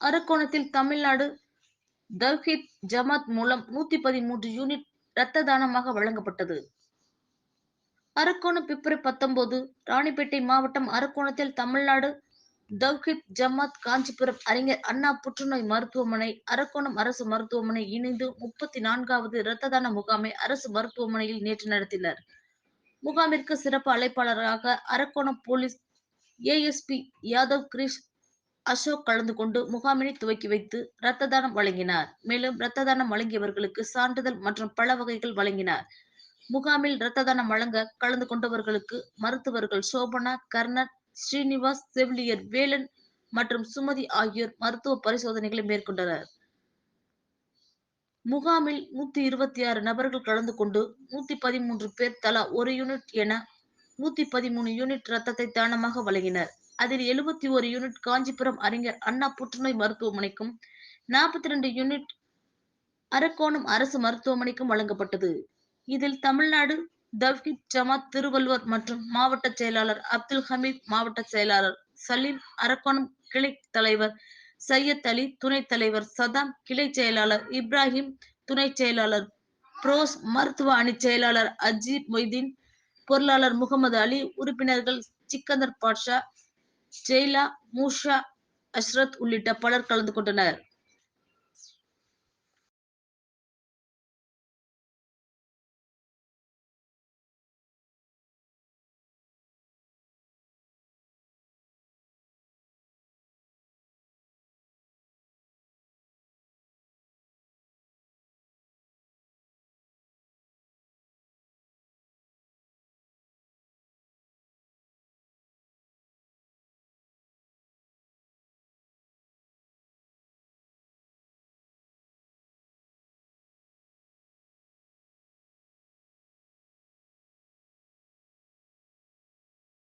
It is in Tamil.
அரக்கோணத்தில் தமிழ்நாடு தவ்ஹீத் ஜமாத் மூலம் நூத்தி பதிமூன்று யூனிட் இரத்த தானமாக வழங்கப்பட்டது. அரக்கோணம் பிப்ரவரி பத்தொன்பது ராணிப்பேட்டை மாவட்டம் அரக்கோணத்தில் தமிழ்நாடு தவ்ஹித் ஜமாத் காஞ்சிபுரம் அறிஞர் அண்ணா புற்றுநோய் மருத்துவமனை அரக்கோணம் அரசு மருத்துவமனை இணைந்து முப்பத்தி நான்காவது இரத்த தான முகாமை அரசு மருத்துவமனையில் நேற்று நடத்தினர். முகாமிற்கு சிறப்பு அழைப்பாளராக அரக்கோணம் போலீஸ் ஏஎஸ்பி யாதவ் கிரிஷ் அசோக் கலந்து கொண்டு முகாமினை துவக்கி வைத்து இரத்த தானம் வழங்கினார். மேலும் இரத்த தானம் வழங்கியவர்களுக்கு சான்றிதழ் மற்றும் பல வகைகள் வழங்கினார். முகாமில் இரத்த தானம் வழங்க கலந்து கொண்டவர்களுக்கு மருத்துவர்கள் சோபனா கர்ணன் ஸ்ரீனிவாஸ் செவிலியர் வேலன் மற்றும் சுமதி ஆகியோர் மருத்துவ பரிசோதனைகளை மேற்கொண்டனர். முகாமில் நூத்தி இருபத்தி ஆறு நபர்கள் கலந்து கொண்டு நூத்தி பதிமூன்று பேர் தலா ஒரு யூனிட் என நூத்தி பதிமூணு யூனிட் ரத்தத்தை தானமாக வழங்கினர். அதில் எழுபத்தி ஒரு யூனிட் காஞ்சிபுரம் அறிஞர் அண்ணா புற்றுநோய் மருத்துவமனைக்கும் நாற்பத்தி ரெண்டு யூனிட் அரக்கோணம் அரசு மருத்துவமனைக்கும் வழங்கப்பட்டது. இதில் தமிழ்நாடு தவ்ஹித் ஜமாத் திருவள்ளுவர் மற்றும் மாவட்ட செயலாளர் அப்துல் ஹமீத் மாவட்ட செயலாளர் சலீம் அரக்கோணம் கிளை தலைவர் சையத் அலி துணைத் தலைவர் சதாம் கிளை செயலாளர் இப்ராஹிம் துணை செயலாளர் புரோஸ் மருத்துவ அணி செயலாளர் அஜீப் மொய்தீன் பொருளாளர் முகமது அலி உறுப்பினர்கள் சிக்கந்தர் பாட்ஷா ஜெய்லா மூஷா அஷ்ரத் உள்ளிட்ட பலர் கலந்து கொண்டனர்.